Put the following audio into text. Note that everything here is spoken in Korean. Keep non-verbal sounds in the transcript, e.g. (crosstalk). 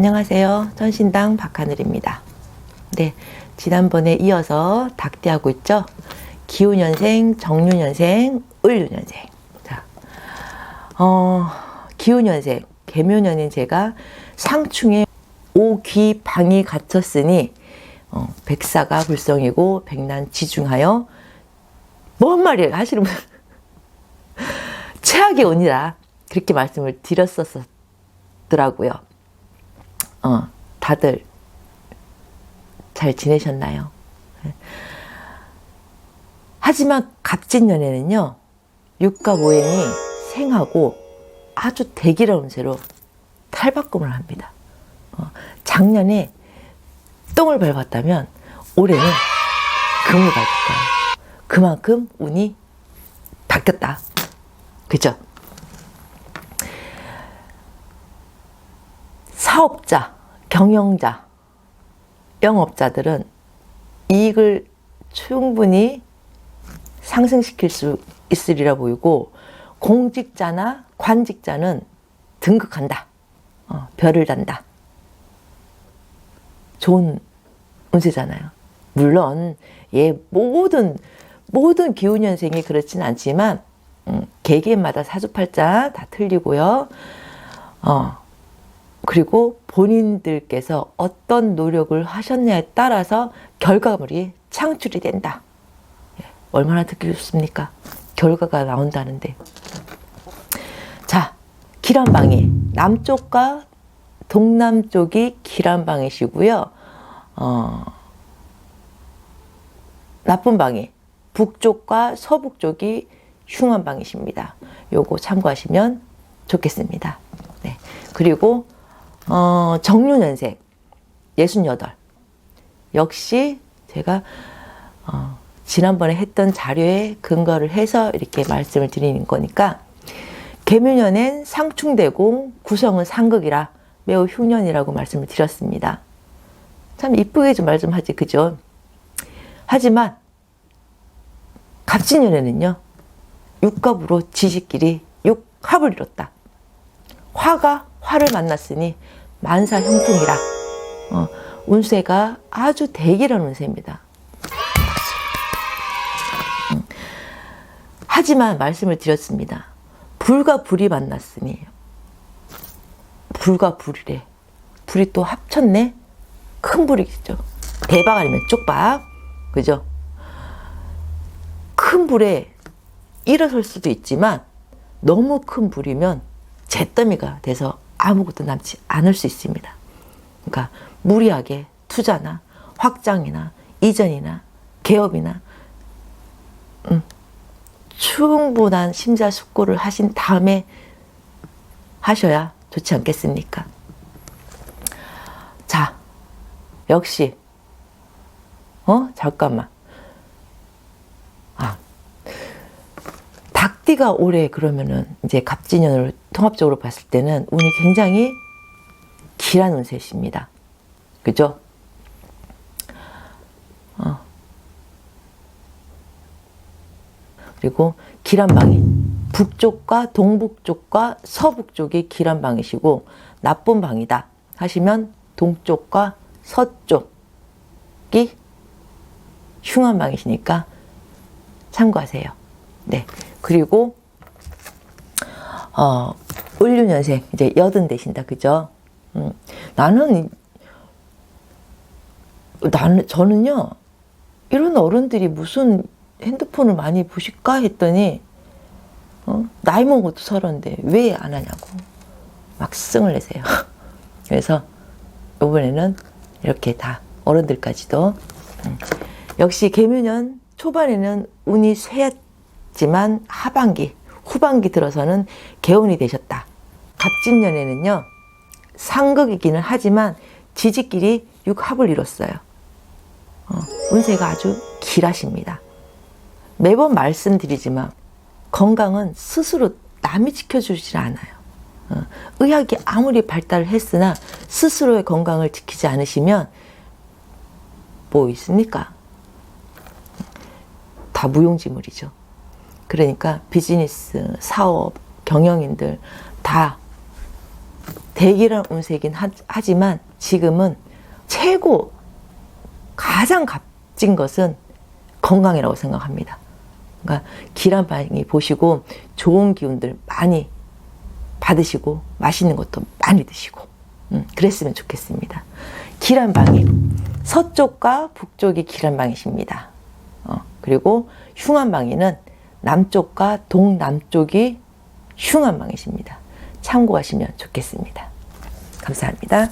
안녕하세요. 전신당 박하늘입니다. 네, 지난번에 이어서 닭띠하고 있죠? 기후년생, 정유년생, 을유년생. 자, 어, 기후년생, 개묘년인 제가 상충에 오귀 방이 갇혔으니 어, 백사가 불성이고 백난 지중하여 뭔 말이에요 하시는 분 (laughs) 최악의 운이다 그렇게 말씀을 드렸었더라고요. 어, 다들 잘 지내셨나요? 네. 하지만 갑진년에는요 육과 모행이 생하고 아주 대기로운 운세로 탈바꿈을 합니다. 어, 작년에 똥을 밟았다면 올해는 금을 밟을 거예요. 그만큼 운이 바뀌었다. 그죠? 사업자, 경영자, 영업자들은 이익을 충분히 상승시킬 수 있으리라 보이고 공직자나 관직자는 등극한다. 어, 별을 단다. 좋은 운세잖아요. 물론 예 모든 모든 기후년생이 그렇진 않지만 음, 개개마다 사주팔자 다 틀리고요. 어 그리고 본인들께서 어떤 노력을 하셨냐에 따라서 결과물이 창출이 된다. 예, 얼마나 듣기 좋습니까? 결과가 나온다는데. 자, 기란방이 남쪽과 동남쪽이 기란방이시고요. 어, 나쁜 방이 북쪽과 서북쪽이 흉한 방이십니다. 요거 참고하시면 좋겠습니다. 네. 그리고 어, 정유년생 68 역시 제가 어, 지난번에 했던 자료에 근거를 해서 이렇게 말씀을 드리는 거니까 개묘년엔 상충대공 구성은 상극이라 매우 흉년이라고 말씀을 드렸습니다. 참 이쁘게 좀 말씀하지 그죠? 하지만 갑진년에는요 육갑으로 지식끼리 육합을 이뤘다. 화가 화를 만났으니 만사 형통이라 어, 운세가 아주 대기란 운세입니다. 음. 하지만 말씀을 드렸습니다. 불과 불이 만났으니 불과 불이래. 불이 또 합쳤네. 큰 불이겠죠. 대박 아니면 쪽박. 그죠? 큰 불에 일어설 수도 있지만 너무 큰 불이면 잿더미가 돼서 아무것도 남지 않을 수 있습니다. 그러니까 무리하게 투자나 확장이나 이전이나 개업이나 음, 충분한 심사숙고를 하신 다음에 하셔야 좋지 않겠습니까? 자, 역시 어 잠깐만 아 닭 띠가 올해 그러면은 이제 갑진년으로 통합적으로 봤을 때는 운이 굉장히 길한 운세십니다. 그죠? 어. 그리고 기란방이 북쪽과 동북쪽과 서북쪽이 기란방이시고 나쁜 방이다 하시면 동쪽과 서쪽이 흉한 방이시니까 참고하세요. 네. 그리고 어, 을류년생 이제 여든 되신다. 그죠? 음, 나는 나는 저는요. 이런 어른들이 무슨 핸드폰을 많이 보실까 했더니 어? 나이 먹은 것도 서른데 왜 안 하냐고 막 승을 내세요. (laughs) 그래서 이번에는 이렇게 다 어른들까지도 음. 역시 개묘년 초반에는 운이 쇠했 지만 하반기 후반기 들어서는 개운이 되셨다. 갑진년에는요 상극이기는 하지만 지지끼리 육합을 이뤘어요. 어, 운세가 아주 길하십니다. 매번 말씀드리지만 건강은 스스로 남이 지켜주질 않아요. 어, 의학이 아무리 발달을 했으나 스스로의 건강을 지키지 않으시면 뭐 있습니까? 다 무용지물이죠. 그러니까 비즈니스, 사업, 경영인들 다 대기란 운세이긴 하, 하지만 지금은 최고 가장 값진 것은 건강이라고 생각합니다. 그러니까 기란방이 보시고 좋은 기운들 많이 받으시고 맛있는 것도 많이 드시고 음, 그랬으면 좋겠습니다. 기란방이 서쪽과 북쪽이 기란방이십니다. 어, 그리고 흉한방이는 남쪽과 동남쪽이 흉한방이십니다. 참고하시면 좋겠습니다. 감사합니다.